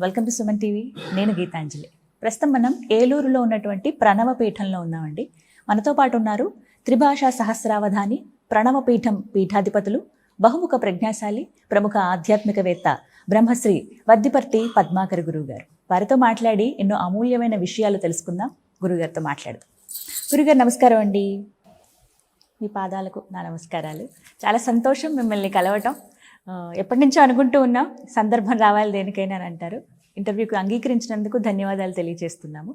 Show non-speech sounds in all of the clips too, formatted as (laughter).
Welcome to Suman TV నేను గీతాంజలి. ప్రస్తుతం మనం ఏలూరులో ఉన్నటువంటి ప్రణవపీఠంలో ఉన్నామండి. మనతో పాటు ఉన్నారు త్రిభాషా సహస్రావధాని ప్రణవపీఠం పీఠాధిపతులు బహుముఖ ప్రజ్ఞాశాలి ప్రముఖ ఆధ్యాత్మికవేత్త బ్రహ్మశ్రీ వద్దిపర్తి పద్మాకర్ గురువు గారు వారితో మాట్లాడి ఎన్నో అమూల్యమైన విషయాలు తెలుసుకుందాం. గురుగారితో మాట్లాడదాం. గురుగారు నమస్కారం అండి. మీ పాదాలకు నా నమస్కారాలు. చాలా సంతోషం మిమ్మల్ని కలవటం. ఎప్పటి నుంచో అనుకుంటూ ఉన్నాం సందర్భం రావాలి దేనికైనా అని అంటారు. ఇంటర్వ్యూకి అంగీకరించినందుకు ధన్యవాదాలు తెలియజేస్తున్నాము.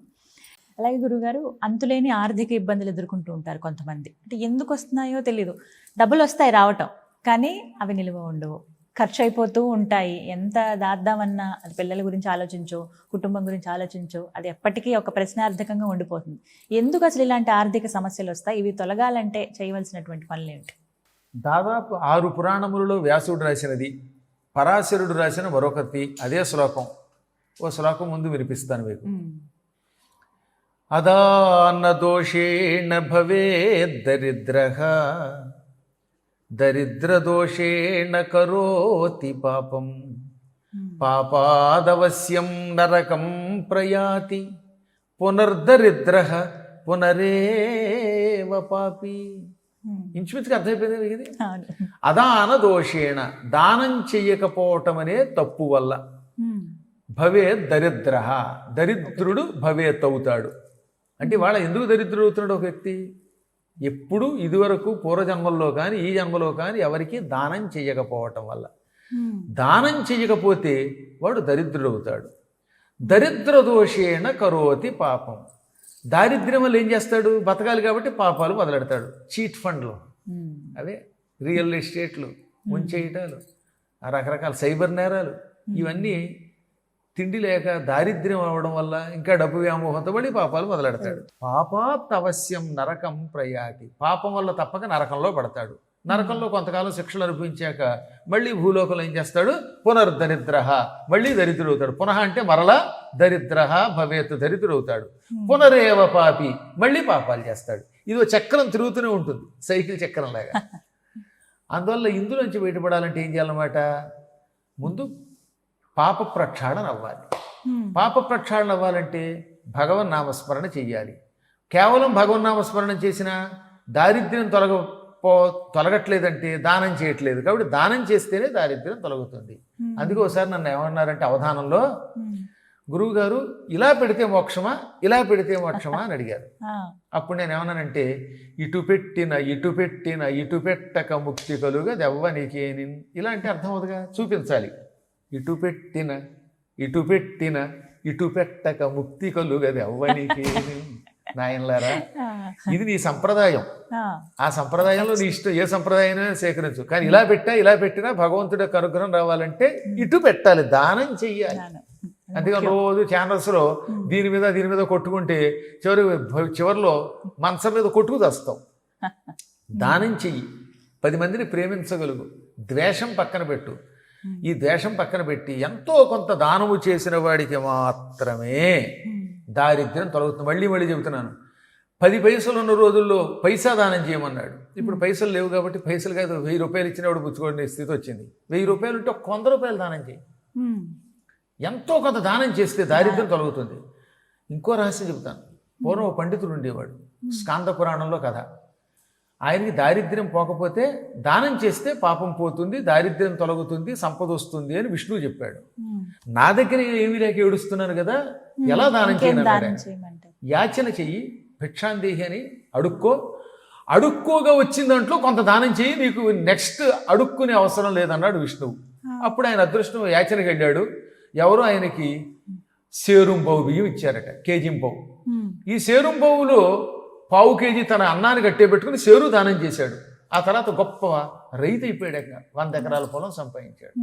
అలాగే గురుగారు అంతులేని ఆర్థిక ఇబ్బందులు ఎదుర్కొంటూ ఉంటారు కొంతమంది. అంటే ఎందుకు వస్తున్నాయో తెలియదు డబ్బులు వస్తాయి రావటం కానీ అవి నిలువ ఉండవు. ఖర్చు అయిపోతూ ఉంటాయి. ఎంత దాద్దామన్నా అది పిల్లల గురించి ఆలోచించో కుటుంబం గురించి ఆలోచించో అది ఎప్పటికీ ఒక ప్రశ్నార్థకంగా ఉండిపోతుంది. ఎందుకు అసలు ఇలాంటి ఆర్థిక సమస్యలు వస్తాయి? ఇవి తొలగాలంటే చేయవలసినటువంటి పనులు ఏమిటి? దాదాపు ఆరు పురాణములలో వ్యాసుడు రాసినది పరాశరుడు రాసిన మరొకటి అదే శ్లోకం. ఓ శ్లోకం ముందు వినిపిస్తాను మీకు. అదాన్న దోషేణ భవే దరిద్ర దరిద్రదోషేణ కరోతి పాపం పాపాదవశ్యం నరకం ప్రయాతి పునర్దరిద్ర పునరేవ పాపి. ఇంచుమించుగా అర్థమైపోయింది ఇది? అదాన దోషేణ దానం చెయ్యకపోవటం అనే తప్పు వల్ల. భవే దరిద్ర దరిద్రుడు భవేత్ అవుతాడు అంటే వాళ్ళ ఎందుకు దరిద్రుడు అవుతున్నాడు ఒక వ్యక్తి? ఎప్పుడు ఇదివరకు పూర్వజన్మల్లో కానీ ఈ జన్మలో కానీ ఎవరికి దానం చెయ్యకపోవటం వల్ల. దానం చెయ్యకపోతే వాడు దరిద్రుడు అవుతాడు దరిద్ర దోషేణ కరోతి పాపం. దారిద్ర్యం వల్ల ఏం చేస్తాడు? బతకాలి కాబట్టి పాపాలు మొదలెడతాడు. చీట్ ఫండ్లు. అవే రియల్ ఎస్టేట్లు ముంచేయటాలు ఆ రకరకాల సైబర్ నేరాలు ఇవన్నీ తిండి లేక దారిద్ర్యం అవ్వడం వల్ల ఇంకా డబ్బు వ్యామోహంతో పడి పాపాలు మొదలెడతాడు. పాపాత్ అవశ్యం నరకం ప్రయాతి. పాపం వల్ల తప్పక నరకంలో పడతాడు. నరకంలో కొంతకాలం శిక్షలు అనుభవించాక మళ్ళీ భూలోకంలో ఏం చేస్తాడు? పునర్దరిద్ర మళ్ళీ దరిద్రుడు అవుతాడు పునః అంటే మరలా దరిద్ర భవేత్ దరిద్రుడు అవుతాడు పునరేవ పాపి. మళ్ళీ పాపాలు చేస్తాడు. ఇది చక్రం తిరుగుతూనే ఉంటుంది. సైకిల్ చక్రం లాగా. (laughs) అందువల్ల ఇందులోంచి బయటపడాలంటే ఏం చేయాలన్నమాట? ముందు పాప ప్రక్షాళన అవ్వాలి. పాప ప్రక్షాళన అవ్వాలంటే భగవన్ నామస్మరణ చెయ్యాలి. కేవలం భగవన్ నామస్మరణ చేసిన దారిద్ర్యం తొలగ పో తొలగట్లేదంటే దానం చేయట్లేదు. కాబట్టి దానం చేస్తేనే దారిద్ర్యం తొలగుతుంది. అందుకే ఒకసారి నన్ను ఏమన్నారంటే అవధానంలో గురువు గారు ఇలా పెడితే మోక్షమా? ఇలా పెడితే మోక్షమా? అని అడిగారు. అప్పుడు నేను ఏమన్నానంటే ఇటు పెట్టిన ఇటు పెట్టిన ఇటు పెట్టక ముక్తి కలుగా దెవ్వనికేని ఇలా అంటే అర్థం అవుతుందిగా చూపించాలి. ఇటు పెట్టిన ఇటు పెట్టిన ఇటు పెట్టక ముక్తి కలుగా దెవ్వనికేని (laughs) నాయనలారా? ఇది నీ సంప్రదాయం. ఆ. సంప్రదాయంలో నీ ఇష్టం. ఏ సంప్రదాయం సేకరించు. కానీ ఇలా పెట్టా ఇలా పెట్టినా భగవంతుడి యొక్క అనుగ్రహం రావాలంటే ఇటు పెట్టాలి. దానం చెయ్యాలి. అందుకని రోజు ఛానల్స్లో దీని మీద దీని మీద కొట్టుకుంటే చివరి చివరిలో మంచం మీద కొట్టుకు తెస్తావు (laughs) దానం చెయ్యి. పది మందిని ప్రేమించగలుగు. ద్వేషం పక్కన పెట్టు. ఈ ద్వేషం పక్కన పెట్టి ఎంతో కొంత దానము చేసిన వాడికి మాత్రమే దారిద్ర్యం తొలగుతుంది. మళ్ళీ మళ్ళీ చెబుతున్నాను. పది పైసలు ఉన్న రోజుల్లో పైసా దానం చేయమన్నాడు. ఇప్పుడు పైసలు లేవు కాబట్టి పైసలు కాదు వెయ్యి రూపాయలు ఇచ్చినప్పుడు పుచ్చుకోండి స్థితి వచ్చింది. వెయ్యి రూపాయలు ఉంటే ఒక వంద రూపాయలు దానం చేయి. ఎంతో కొంత దానం చేస్తే దారిద్ర్యం తొలగుతుంది. ఇంకో రహస్యం చెబుతాను. పూర్వం పండితుడు ఉండేవాడు. స్కాంద పురాణంలో కథ. ఆయనకి దారిద్ర్యం పోకపోతే దానం చేస్తే పాపం పోతుంది దారిద్ర్యం తొలగుతుంది సంపద వస్తుంది అని విష్ణువు చెప్పాడు. నా దగ్గర ఏమీ లేక ఏడుస్తున్నాను కదా ఎలా దానం చేయను యాచన చెయ్యి భిక్షాందేహి అని అడుక్కో. అడుక్కోగా వచ్చిన దాంట్లో కొంత దానం చెయ్యి నీకు నెక్స్ట్ అడుక్కునే అవసరం లేదన్నాడు విష్ణువు. అప్పుడు ఆయన అదృష్టం యాచనకి వెళ్ళాడు. ఎవరు ఆయనకి సేరుంబావు బియ్యం ఇచ్చారట కేజింబావు. ఈ సేరుంబావులో పావు కేజీ తన అన్నాన్ని కట్టే పెట్టుకుని సేరు దానం చేశాడు. ఆ తర్వాత గొప్ప రైతు అయిపోయాడు వంద ఎకరాల పొలం సంపాదించాడు.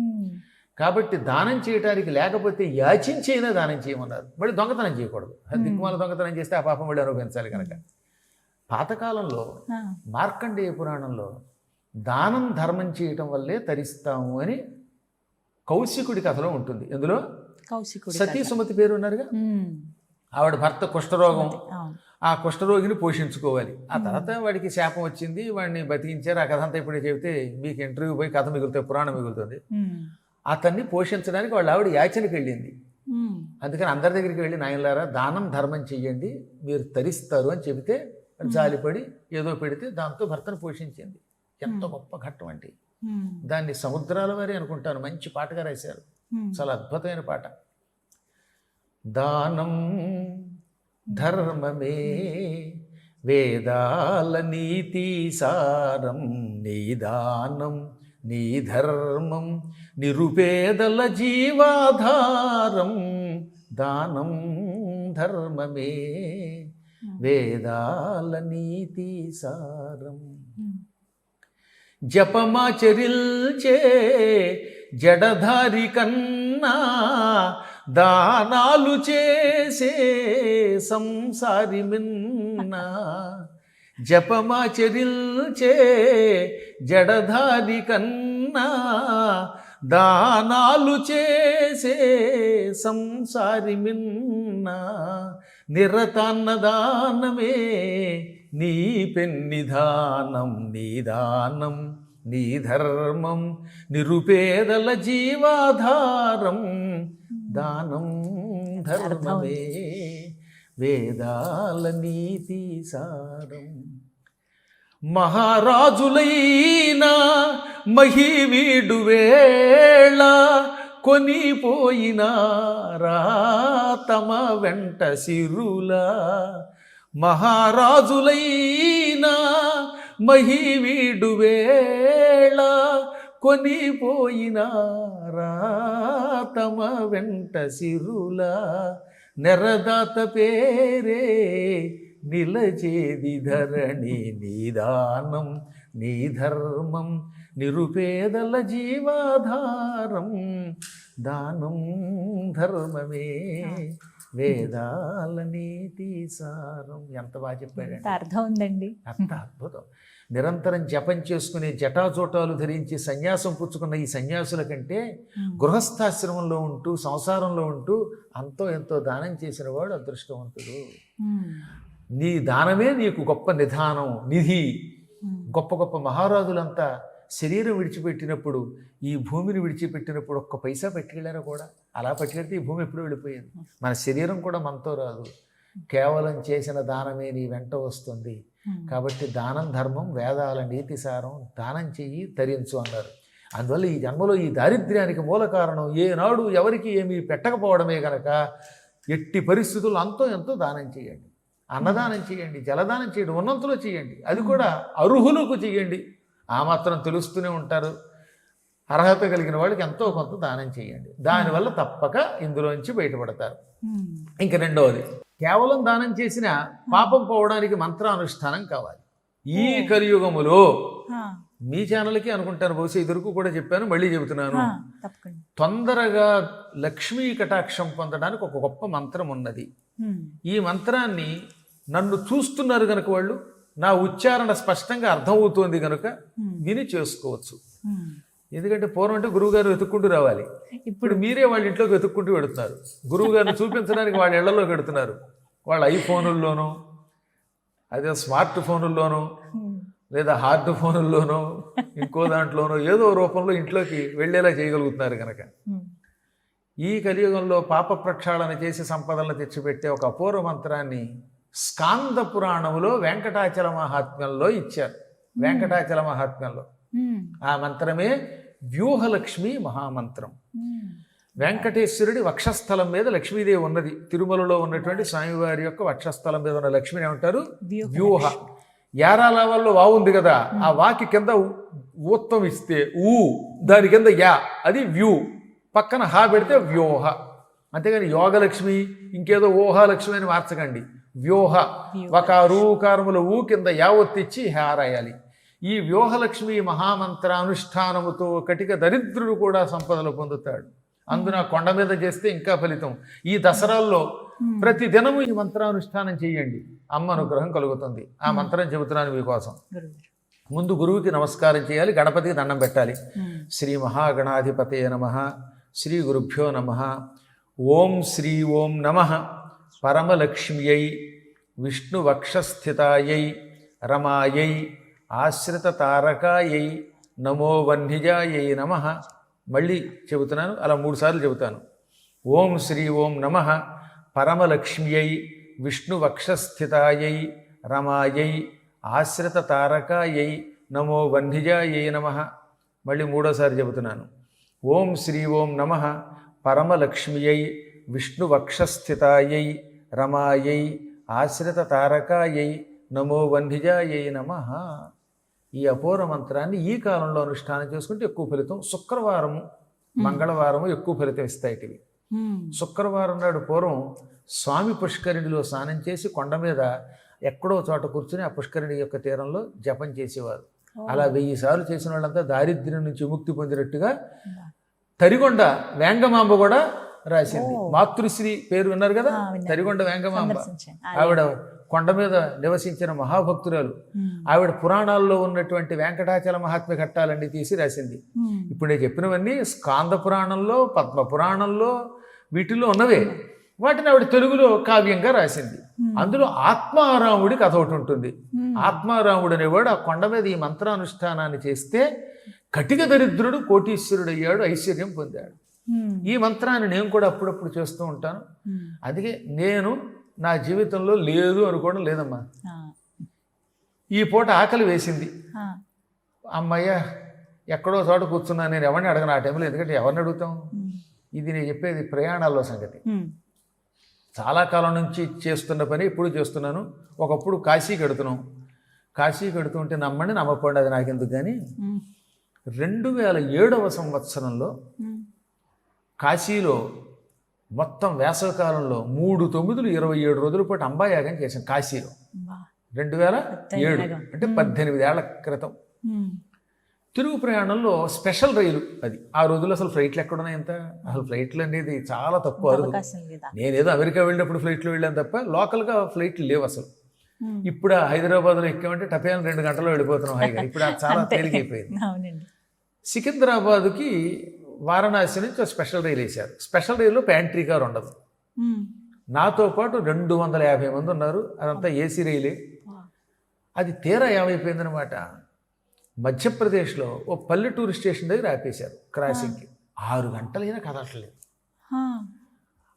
కాబట్టి దానం చేయడానికి లేకపోతే యాచించైనా దానం చేయమన్నారు. మళ్ళీ దొంగతనం చేయకూడదు. దిక్కుమాల దొంగతనం చేస్తే ఆ పాపం మళ్ళీ అనుభవించాలి కనుక. పాతకాలంలో. మార్కండేయ పురాణంలో దానం ధర్మం చేయటం వల్లే తరిస్తాము అని కౌశికుడి కథలో ఉంటుంది. కౌశికుడి సతీ. సుమతి పేరు ఉన్నారుగా. ఆవిడ భర్త కుష్ఠరోగం. ఆ కుష్ఠరోగిని పోషించుకోవాలి. ఆ తర్వాత వాడికి శాపం వచ్చింది వాడిని బతికించారు. ఆ కథ అంతా ఇప్పుడే చెబితే మీకు ఇంటర్వ్యూ పోయి కథ మిగులుతుంది పురాణం మిగులుతుంది. అతన్ని పోషించడానికి వాళ్ళ ఆవిడ యాచనకి వెళ్ళింది. అందుకని అందరి దగ్గరికి వెళ్ళి నాయనలారా దానం ధర్మం చెయ్యండి మీరు తరిస్తారు అని చెబితే జాలిపడి ఏదో పెడితే దాంతో భర్తను పోషించింది. ఎంత గొప్ప ఘట్టం అంటే ఉమ్. దాన్ని సముద్రాల వారి అనుకుంటాను. మంచి పాటగా రాశారు. చాలా అద్భుతమైన పాట. దానం ధర్మమే వేదాల నీతి సారం నీ దానం నీ ధర్మం నిరుపేదల జీవాధారం. దానం ధర్మమే వేదాల నీతి సారం. జపమాచరిల్చే జడధారి కన్నా దానాలు చేసే సంసారి మిన్నా. జపమాచరిల్చే జడధారి కన్నా. దానాలు చేసే సంసారి మిన్నా. నిరతాన్నదానమే నీ పెన్నిధానం నీ దానం నీ ధర్మం. నిరుపేదల జీవాధారం దానం ధర్మమే వేదాల నీతి సారం. మహారాజులైనా మహివీడు వేళ కొనిపోయినారా తమ వెంట సిరులా. మహారాజులైనా మహివీడు వేళ కొనిపోయినారా తమ వెంట సిరులా నెరదాత పేరే నిలచేది ధరణి నీదానం నీ ధర్మం నిరుపేదల జీవాధారం దానం ధర్మమే వేదాల నీతి సారం. ఎంత బాగా చెప్పాడండి. అర్థం ఉందండి. అంత అద్భుతం. నిరంతరం జపం చేసుకునే జటాజోటాలు ధరించి సన్యాసం పుచ్చుకున్న ఈ సన్యాసుల కంటే గృహస్థాశ్రమంలో ఉంటూ సంసారంలో ఉంటూ అంతో ఎంతో దానం చేసిన వాడు అదృష్టవంతుడు. ఉమ్. నీ దానమే నీకు గొప్ప నిధానం నిధి. ఉమ్. గొప్ప గొప్ప మహారాజులంతా శరీరం విడిచిపెట్టినప్పుడు ఈ భూమిని విడిచిపెట్టినప్పుడు ఒక్క పైసా పట్టుకెళ్ళారా కూడా? అలా పట్టుకెళ్తే ఈ భూమి ఎప్పుడు వెళ్ళిపోయేది? మన శరీరం కూడా మనతో రాదు. కేవలం చేసిన దానమే నీ వెంట వస్తుంది. ఉమ్. కాబట్టి దానం ధర్మం వేదాల నీతి సారం దానం చెయ్యి తరించు అన్నారు. అందువల్ల ఈ జన్మలో ఈ దారిద్ర్యానికి మూల కారణం ఏనాడు ఎవరికి ఏమీ పెట్టకపోవడమే గనక ఎట్టి పరిస్థితుల్లో అంతో ఎంతో దానం చేయండి అన్నదానం చేయండి జలదానం చేయండి ఉన్నంతలో చేయండి అది కూడా అర్హులకు చేయండి ఆ మాత్రం తెలుస్తూనే ఉంటారు. అర్హత కలిగిన వాళ్ళకి ఎంతో కొంత దానం చేయండి దానివల్ల తప్పక ఇందులోంచి బయటపడతారు. ఉమ్. ఇంక రెండవది. కేవలం దానం చేసిన పాపం పోవడానికి మంత్రానుష్ఠానం కావాలి ఈ కలియుగములో. మీ ఛానల్కి అనుకుంటాను బహుశా ఇదివరకు కూడా చెప్పాను మళ్ళీ చెబుతున్నాను తొందరగా లక్ష్మీ కటాక్షం పొందడానికి ఒక గొప్ప మంత్రం ఉన్నది. ఈ మంత్రాన్ని నన్ను చూస్తున్నారు కనుక వాళ్ళు నా ఉచ్చారణ స్పష్టంగా అర్థమవుతోంది కనుక. విని చేసుకోవచ్చు. ఎందుకంటే పూర్వం అంటే గురువుగారు వెతుక్కుంటూ రావాలి ఇప్పుడు మీరే వాళ్ళ ఇంట్లోకి వెతుక్కుంటూ పెడుతున్నారు గురువు గారిని చూపించడానికి వాళ్ళ ఇళ్ళలోకి పెడుతున్నారు వాళ్ళ ఐఫోనుల్లోనూ అదే స్మార్ట్ ఫోనుల్లోనూ. లేదా హార్డ్ ఫోనుల్లోనో ఇంకో దాంట్లోనో ఏదో రూపంలో ఇంట్లోకి వెళ్ళేలా చేయగలుగుతున్నారు కనుక. ఈ కలియుగంలో పాప ప్రక్షాళన చేసి సంపదలను తెచ్చిపెట్టే ఒక అపూర్వ మంత్రాన్ని స్కాంద పురాణములో వెంకటాచల మహాత్మ్యంలో ఇచ్చారు వెంకటాచల మహాత్మ్యంలో. ఆ మంత్రమే వ్యూహలక్ష్మి మహామంత్రం. మ్మ్. వెంకటేశ్వరుడి వక్షస్థలం మీద లక్ష్మీదేవి ఉన్నది. తిరుమలలో ఉన్నటువంటి స్వామివారి యొక్క వక్షస్థలం మీద ఉన్న లక్ష్మిని ఏమంటారు? వ్యూహ. యారాలావల్లో వావు ఉంది కదా ఆ వాకి కింద ఊ- ఊత్తం ఇస్తే ఊ దాని కింద యా అది వ్యూ. పక్కన హా పెడితే వ్యూహ. అంతేగాని యోగలక్ష్మి ఇంకేదో ఊహాలక్ష్మి అని మార్చకండి. వ్యూహ. ఒక రూకారముల ఊ కింద యా ఒత్తిచ్చి హా రాయాలి. ఈ వ్యూహలక్ష్మి మహామంత్రానుష్ఠానముతో కటిక దరిద్రుడు కూడా సంపదలు పొందుతాడు. అందున కొండ మీద చేస్తే ఇంకా ఫలితం. ఈ దసరాల్లో ప్రతి దినము ఈ మంత్రానుష్ఠానం చేయండి. అమ్మ అనుగ్రహం కలుగుతుంది. ఆ మంత్రం చెబుతున్నాను మీకోసం. ముందు గురువుకి నమస్కారం చేయాలి గణపతికి దండం పెట్టాలి. శ్రీ మహాగణాధిపతయ నమ. శ్రీ గురుభ్యో నమ. ఓం శ్రీ ఓం నమ. పరమలక్ష్మ్యై విష్ణువక్షస్థితాయై రమాయై ఆశ్రిత ఆశ్రితతారకాయై నమో వన్నిజాయై నమ. మళ్ళీ చెబుతున్నాను అలా మూడుసార్లు చెబుతాను. ఓం శ్రీ ఓం నమ. పరమలక్ష్మ్యై విష్ణువక్షస్థితాయై రమాయై ఆశ్రిత తారకాయై నమో వన్నిజాయై నమ. మళ్ళీ మూడోసారి చెబుతున్నాను. ఓం శ్రీ ఓం నమ. పరమలక్ష్మ్యై విష్ణువక్షస్థితాయై రమాయై ఆశ్రిత తారకాయై నమో వన్నిజాయై నమ. ఈ అపూర్వ మంత్రాన్ని ఈ కాలంలో అనుష్ఠానం చేసుకుంటే ఎక్కువ ఫలితం శుక్రవారము మంగళవారము ఎక్కువ ఫలితం ఇస్తాయి ఇవి మ్మ్. శుక్రవారం నాడు పూర్వం స్వామి పుష్కరిణిలో స్నానం చేసి కొండ మీద ఎక్కడో చోట కూర్చుని ఆ పుష్కరిణి యొక్క తీరంలో జపం చేసేవారు. అలా వెయ్యి సార్లు చేసిన వాళ్ళంతా దారిద్ర్యం నుంచి విముక్తి పొందినట్టుగా తరిగొండ వేంగమాంబ కూడా రాసింది. మాతృశ్రీ పేరు విన్నారు కదా. తరిగొండ వేంగమాంబ. ఆవిడ కొండ మీద నివసించిన మహాభక్తురాలు. ఆవిడ పురాణాల్లో ఉన్నటువంటి వెంకటాచల మహాత్మ్య ఘట్టాలన్నీ తీసి రాసింది. ఇప్పుడు నేను చెప్పినవన్నీ స్కాంద పురాణంలో పద్మ పురాణంలో వీటిల్లో ఉన్నవే వాటిని ఆవిడ తెలుగులో కావ్యంగా రాసింది అందులో ఆత్మారాముడి కథ ఒకటి ఉంటుంది. ఆత్మారాముడు అనేవాడు ఆ కొండ మీద ఈ మంత్రానుష్ఠానాన్ని చేస్తే కటిక దరిద్రుడు కోటీశ్వరుడు అయ్యాడు ఐశ్వర్యం పొందాడు. ఈ మంత్రాన్ని నేను కూడా అప్పుడప్పుడు చేస్తూ ఉంటాను. అందుకే నేను నా జీవితంలో లేదు అనుకోవడం లేదమ్మా. ఈ పూట ఆకలి వేసింది. అమ్మయ్య ఎక్కడో చోట కూర్చున్నా నేను ఎవరిని అడగను ఆ టైంలో ఎందుకంటే ఎవరిని అడుగుతాం. ఇది నేను చెప్పేది ప్రయాణాల్లో సంగతి. చాలా కాలం నుంచి చేస్తున్న పని ఇప్పుడు చేస్తున్నాను ఒకప్పుడు కాశీ కడుతున్నాం కాశీ కడుతుంటే నమ్మండి నమ్మకండి అది నాకెందుకు కానీ. రెండు వేల ఏడవ సంవత్సరంలో. కాశీలో మొత్తం వేసవికాలంలో మూడు తొమ్మిదిలు ఇరవై ఏడు రోజుల పాటు అంబాయాగం చేశాం కాశీలో. రెండు వేల ఏడు. అంటే పద్దెనిమిది ఏళ్ళ క్రితం. తిరుగు ప్రయాణంలో స్పెషల్ రైలు అది. ఆ రోజుల్లో అసలు ఫ్లైట్లు ఎక్కడున్నాయి ఎంత అసలు ఫ్లైట్లు అనేది చాలా తక్కువ నేనేదో అమెరికా వెళ్ళినప్పుడు ఫ్లైట్లో వెళ్ళాను తప్ప లోకల్గా ఫ్లైట్లు లేవు అసలు. ఇప్పుడు హైదరాబాద్లో ఎక్కామంటే టపేన్ రెండు గంటల్లో వెళ్ళిపోతున్నాం హాయిగా. ఇప్పుడు చాలా. తేలికైపోయింది. సికింద్రాబాద్కి వారణాసి నుంచి ఒక స్పెషల్ రైలు వేశారు. స్పెషల్ రైల్లో ప్యాంట్రీ కార్ ఉండదు. నాతో పాటు రెండు వందల యాభై మంది ఉన్నారు. అదంతా ఏసీ రైలే. అది తీరా ఏమైపోయిందనమాట మధ్యప్రదేశ్లో ఓ పల్లెటూరు స్టేషన్ దగ్గర ఆపేశారు క్రాసింగ్కి. ఆరు గంటలైనా కదలట్లేదు.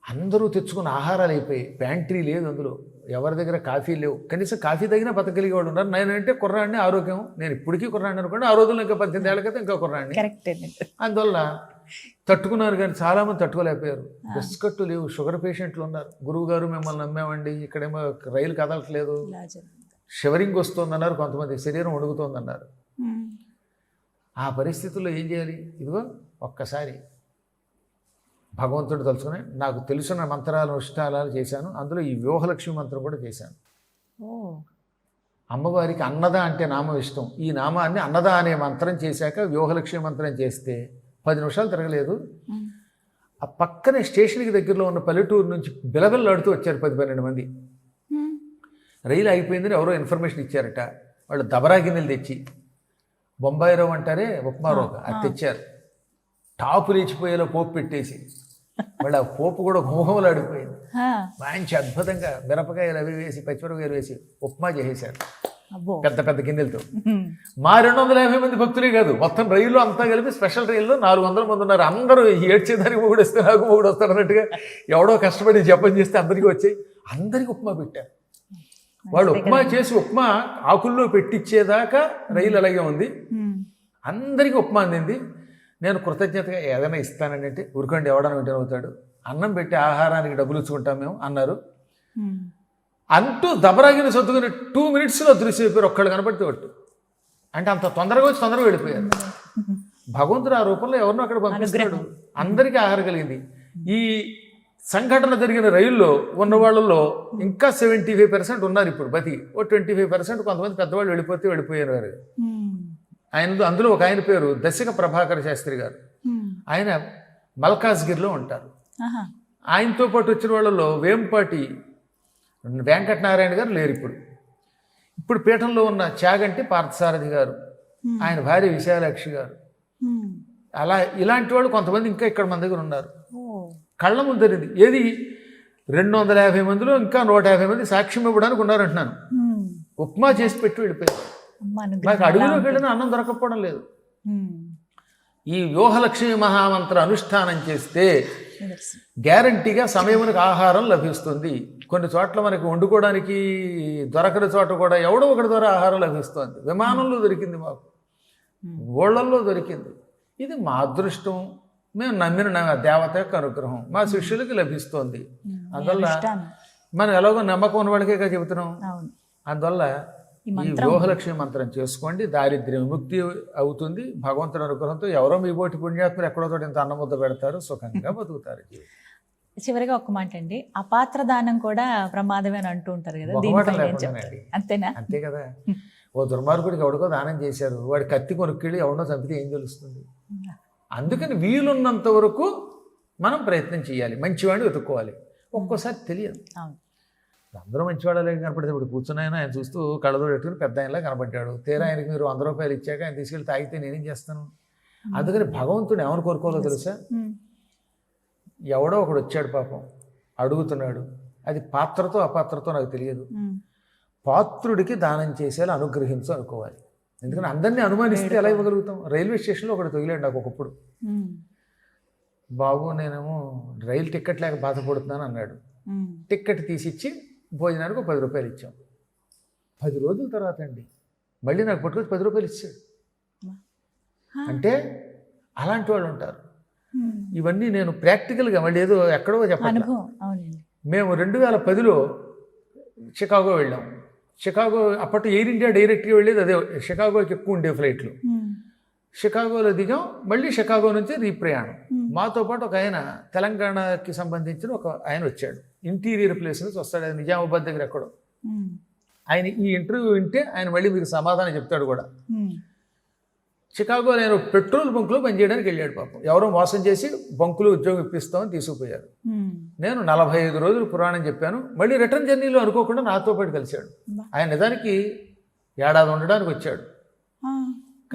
అందరూ తెచ్చుకున్న ఆహారాలు అయిపోయి ప్యాంట్రీ లేదు అందులో. ఎవరి దగ్గర కాఫీ లేవు. కనీసం కాఫీ తగిన బతకలిగే వాళ్ళు ఉన్నారు. నేనంటే కుర్రాడిని ఆరోగ్యం. నేను ఇప్పటికీ కుర్రాడిని అనుకోండి. ఆ రోజుల్లో ఇంకా పద్దెనిమిది ఏళ్ళ క్రితం ఇంకా కుర్రాడిని. అందువల్ల తట్టుకున్నారు కానీ చాలామంది తట్టుకోలేకపోయారు. బిస్కట్టు లేవు. షుగర్ పేషెంట్లు ఉన్నారు. గురువు గారు మిమ్మల్ని నమ్మామండి. ఇక్కడేమో రైలు కదలట్లేదు. షివరింగ్ వస్తుందన్నారు కొంతమంది. శరీరం వణుకుతోందన్నారు. ఆ పరిస్థితుల్లో ఏం చేయాలి? ఇదిగో ఒక్కసారి భగవంతుడు తలుచుకుని నాకు తెలిసిన మంత్రాలు అనుష్ఠానాలు చేశాను. అందులో ఈ వ్యూహలక్ష్మి మంత్రం కూడా చేశాను. అమ్మవారికి అన్నద అంటే నామం ఇష్టం. ఈ నామాన్ని అన్నద అనే మంత్రం చేశాక వ్యూహలక్ష్మి మంత్రం చేస్తే పది నిమిషాలు తిరగలేదు. ఆ పక్కనే స్టేషన్కి దగ్గరలో ఉన్న పల్లెటూరు నుంచి బిలబిల్లాడుతూ వచ్చారు పది పన్నెండు మంది. రైలు అయిపోయిందని ఎవరో ఇన్ఫర్మేషన్ ఇచ్చారట. వాళ్ళు దబరా గిన్నెలు తెచ్చి బొంబాయి రవ్వ అంటారే ఉప్మా రవ్వ అది తెచ్చారు. టాపు లేచిపోయేలా పోపు పెట్టేసి మళ్ళీ ఆ పోపు కూడా గుమగుమలాడిపోయింది ఆ. మంచి అద్భుతంగా మిరపకాయలు అవి వేసి పచ్చిమిరపకాయలు వేసి ఉప్మా చేసేశారు. పెద్ద పెద్ద గిన్నెలతో. మా రెండు వందల యాభై మంది భక్తులే కాదు మొత్తం రైలు అంతా కలిపి స్పెషల్ రైల్లో నాలుగు వందల మంది ఉన్నారు. అందరూ ఏడ్చేదానికి మొగుడు వస్తే నాకు మొగుడు వస్తాడు అన్నట్టుగా ఎవడో కష్టపడి జపం చేస్తే అందరికీ వచ్చాయి అందరికీ ఉప్మా పెట్టారు. వాళ్ళు ఉప్మా చేసి ఉప్మా ఆకుల్లో పెట్టించేదాకా రైలు అలాగే ఉంది. అందరికీ ఉప్మా అందింది. నేను కృతజ్ఞతగా ఏదైనా ఇస్తానండి అంటే ఊరుకోండి ఎవడని వింటే అవుతాడు అన్నం పెట్టి ఆహారానికి డబ్బులు ఇచ్చుకుంటాం మేము అన్నారు. అంటూ దబరాగిన సర్దుకుని టూ మినిట్స్లో దృశ్యపోయారు ఒక్కళ్ళు కనపడితే ఒట్టు. అంటే అంత తొందరగా వచ్చి తొందరగా వెళ్ళిపోయారు. భగవంతుడు ఆ రూపంలో ఎవరినో అక్కడ పంపిస్తున్నాడు అందరికీ ఆహారం కలిగింది. ఈ సంఘటన జరిగిన రైల్లో ఉన్న వాళ్ళలో ఇంకా సెవెంటీ ఫైవ్ పర్సెంట్ ఉన్నారు ఇప్పుడు బతి ఓ ట్వంటీ ఫైవ్ పర్సెంట్ కొంతమంది పెద్దవాళ్ళు వెళ్ళిపోతే వెళ్ళిపోయారు. వారు. ఆయన అందులో ఒక ఆయన పేరు దశక ప్రభాకర శాస్త్రి గారు. ఆయన మల్కాజ్గిరిలో ఉంటారు. ఆయనతో పాటు వచ్చిన వాళ్ళలో వేంపాటి వెంకటనారాయణ గారు లేరు ఇప్పుడు ఇప్పుడు పీఠంలో ఉన్న చాగంటి పార్థసారథి గారు ఆయన భార్య విశాలాక్షి గారు. అలా ఇలాంటి వాళ్ళు కొంతమంది ఇంకా ఇక్కడ మన దగ్గర ఉన్నారు. కళ్ళ ముందరింది ఏది రెండు వందల యాభై మందిలో ఇంకా నూట యాభై మంది సాక్ష్యం ఇవ్వడానికి ఉన్నారంటున్నాను. ఉప్మా చేసి పెట్టి వెళ్ళిపోయారు నాకు అడవిలోకి వెళ్ళిన అన్నం దొరకపోవడం లేదు. ఈ వ్యూహలక్ష్మి మహామంత్ర అనుష్ఠానం చేస్తే. గ్యారంటీగా సమయమునకు ఆహారం లభిస్తుంది. కొన్ని చోట్ల మనకి వండుకోవడానికి దొరకని చోట కూడా ఎవడో ఒకటి ద్వారా ఆహారం లభిస్తుంది. విమానంలో దొరికింది మాకు. ఊళ్ళల్లో దొరికింది. ఇది మా అదృష్టం. మేము నమ్మిన దేవత యొక్క అనుగ్రహం. మా శిష్యులకి లభిస్తోంది. అందువల్ల. మనం ఎలాగో నమ్మకం ఉన్న వాళ్ళకే చెబుతున్నాం. అందువల్ల ఈ మంత్రం. వ్యూహలక్ష్మి మంత్రం చేసుకోండి దారిద్ర్య విముక్తి అవుతుంది భగవంతుని అనుగ్రహంతో ఎవరో మీ బోటి పుణ్యాత్ములు ఎక్కడో చోట ఇంత అన్నముద్ద పెడతారు సుఖంగా బతుకుతారు చివరిగా ఒక మాట అండి అపాత్ర దానం కూడా ప్రమాదమే అని అంటూ ఉంటారు కదా. అంతేనా? అంతే కదా. ఓ దుర్మార్గుడికి ఎవడికో దానం చేశారు వాడి కత్తి కొనుక్కెళ్ళి ఎవడో చంపితే ఏం తెలుస్తుంది? అందుకని వీలున్నంత వరకు మనం ప్రయత్నం చేయాలి మంచివాడిని వెతుక్కోవాలి. ఒక్కోసారి తెలియదు. అందరూ మంచివాళ్ళే కనపడితే ఇప్పుడు కూర్చుని ఆయన ఆయన చూస్తూ కళ్ళతో పెట్టుకుని పెద్ద ఆయనలా కనపడ్డాడు. తీరా ఆయనకి మీరు వంద రూపాయలు ఇచ్చాక ఆయన తీసుకెళ్ళి తాగితే నేనేం చేస్తాను? అందుకని భగవంతుడు ఎవరు కోరుకోవాలో తెలుసా. ఎవడో ఒకడు వచ్చాడు పాపం అడుగుతున్నాడు. అది పాత్రతో అపాత్రతో నాకు తెలియదు. పాత్రుడికి దానం చేసేలా అనుగ్రహించు అనుకోవాలి. ఎందుకంటే అందరినీ అనుమానిస్తే ఎలా ఇవ్వగలుగుతాం? రైల్వే స్టేషన్లో ఒకటి తగిలాడు నాకు ఒకప్పుడు. బాబు నేనేమో రైలు టికెట్ లేక బాధపడుతున్నాను అన్నాడు. టికెట్ తీసిచ్చి భోజనానికి ఒక పది రూపాయలు ఇచ్చాం. పది రోజుల తర్వాత అండి. మళ్ళీ నాకు పట్టుకొచ్చి పది రూపాయలు ఇచ్చాడు. అంటే అలాంటి వాళ్ళు ఉంటారు. ఇవన్నీ నేను ప్రాక్టికల్గా మళ్ళీ ఏదో ఎక్కడో చెప్పాను మేము రెండు వేల పదిలో షికాగో వెళ్ళాం. షికాగో అప్పట్లో ఎయిర్ ఇండియా డైరెక్ట్గా వెళ్ళేది అదే. షికాగోకి ఎక్కువ ఉండే ఫ్లైట్లు. షికాగోలో దిగాం మళ్ళీ షికాగో నుంచి రీప్రయాణం మాతో పాటు ఒక ఆయన తెలంగాణకి సంబంధించిన ఒక ఆయన వచ్చాడు ఇంటీరియర్ ప్లేస్ నుంచి వస్తాడు ఆయన నిజామాబాద్ దగ్గర ఎక్కడో. ఆయన ఈ ఇంటర్వ్యూ వింటే ఆయన మళ్ళీ మీకు సమాధానం చెప్తాడు కూడా మ్మ్. షికాగో నేను పెట్రోల్ బంకులో పనిచేయడానికి వెళ్ళాడు పాపం ఎవరో మోసం చేసి బంకులో ఉద్యోగం ఇప్పిస్తామని తీసుకుపోయారు. నేను నలభై ఐదు రోజులు పురాణం చెప్పాను మళ్ళీ రిటర్న్ జర్నీలో అనుకోకుండా నాతో పాటు కలిశాడు. ఆయన నిజానికి ఏడాది ఉండడానికి వచ్చాడు.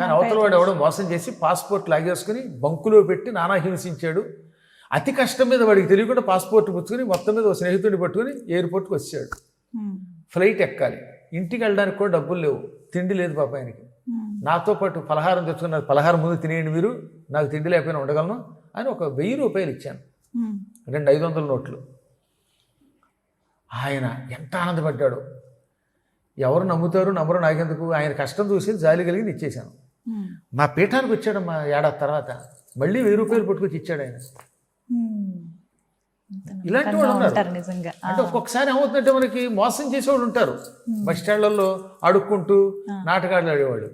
కానీ అవతల వాడు ఎవడో మోసం చేసి పాస్పోర్ట్ లాగేసుకుని బంకులో పెట్టి నానా హింసించాడు. అతి కష్టం మీద వాడికి తెలియకుండా పాస్పోర్ట్ పుచ్చుకుని మొత్తం మీద ఒక స్నేహితుడిని పట్టుకుని ఎయిర్పోర్ట్కి వచ్చాడు. ఫ్లైట్ ఎక్కాలి. ఇంటికి వెళ్ళడానికి కూడా డబ్బులు లేవు. తిండి లేదు పాప ఆయనకి. నాతో పాటు పలహారం తెచ్చుకున్నారు పలహారం ముందు తినేయండి మీరు. నాకు తిండి లేకపోయినా ఉండగలను అని ఒక వెయ్యి రూపాయలు ఇచ్చాను. రెండు ఐదు వందల నోట్లు. ఆయన ఎంత ఆనందపడ్డాడు. ఎవరు నమ్ముతారు నమ్మరు నాకెందుకు? ఆయన కష్టం చూసి జాలి కలిగి ఇచ్చేశాను. మా పీఠానికి వచ్చాడు మా ఏడాది తర్వాత. మళ్ళీ వెయ్యి రూపాయలు పట్టుకొచ్చి ఇచ్చాడు ఆయన. ఇలాంటి వాళ్ళు ఉన్నారు. నిజంగా. అంటే ఒక్కొక్కసారి ఏమవుతుందంటే మనకి మోసం చేసేవాళ్ళు ఉంటారు. బస్ స్టాండ్లలో అడుక్కుంటూ నాటకాలు ఆడేవాళ్ళు.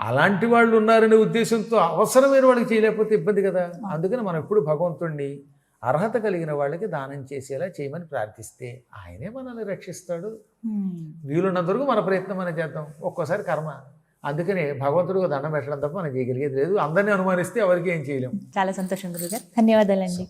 అలాంటి వాళ్ళు ఉన్నారనే ఉద్దేశంతో అవసరమైన వాళ్ళకి చేయలేకపోతే ఇబ్బంది కదా. అందుకని మనం ఎప్పుడు భగవంతుణ్ణి అర్హత కలిగిన వాళ్ళకి దానం చేసేలా చేయమని ప్రార్థిస్తే ఆయనే మనల్ని రక్షిస్తాడు. వీలున్నంత వరకు మన ప్రయత్నం మనం చేద్దాం. ఒక్కోసారి కర్మ. అందుకని భగవంతుడికి దండం పెట్టడం తప్ప మనం చేయగలిగేది లేదు. అందరినీ అనుమానిస్తే ఎవరికి ఏం చేయలేం. చాలా సంతోషం గురుగారు. ధన్యవాదాలండి.